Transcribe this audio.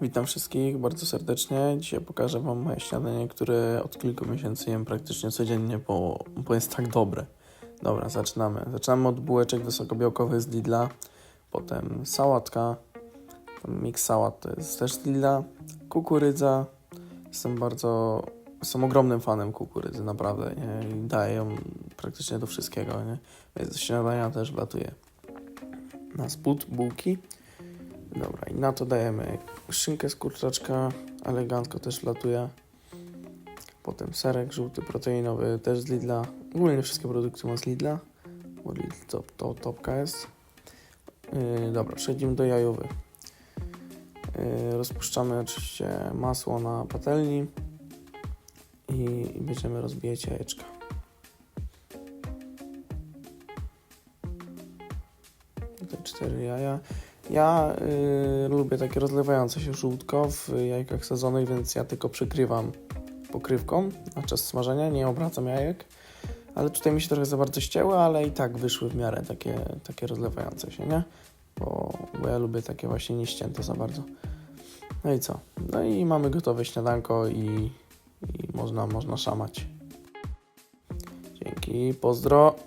Witam wszystkich bardzo serdecznie. Dzisiaj pokażę Wam moje śniadanie, które od kilku miesięcy jem praktycznie codziennie, bo, bo jest tak dobre. Dobra, zaczynamy. Zaczynamy od bułeczek wysokobiałkowych z Lidla, potem sałatka, mix sałat to jest też z Lidla, kukurydza. Jestem bardzo, jestem ogromnym fanem kukurydzy, naprawdę, nie? I daję ją praktycznie do wszystkiego, nie? Więc śniadania też wlatuje na spód bułki. Dobra, i na to dajemy szynkę z kurczaczka, elegancko też wlatuje. Potem serek żółty, proteinowy, też z Lidla. Ogólnie wszystkie produkty ma z Lidla, bo Lidl to, to topka jest. Yy, dobra, przechodzimy do jajowy. Yy, rozpuszczamy oczywiście masło na patelni i, i będziemy rozbijać jajeczka. Tutaj cztery jaja. Ja y, lubię takie rozlewające się żółtko w jajkach sadzonych, więc ja tylko przykrywam pokrywką na czas smażenia, nie obracam jajek. Ale tutaj mi się trochę za bardzo ścięły, ale i tak wyszły w miarę takie, takie rozlewające się, nie? Bo, bo ja lubię takie właśnie nieścięte za bardzo. No i co? No i mamy gotowe śniadanko i, i można, można szamać. Dzięki, pozdro.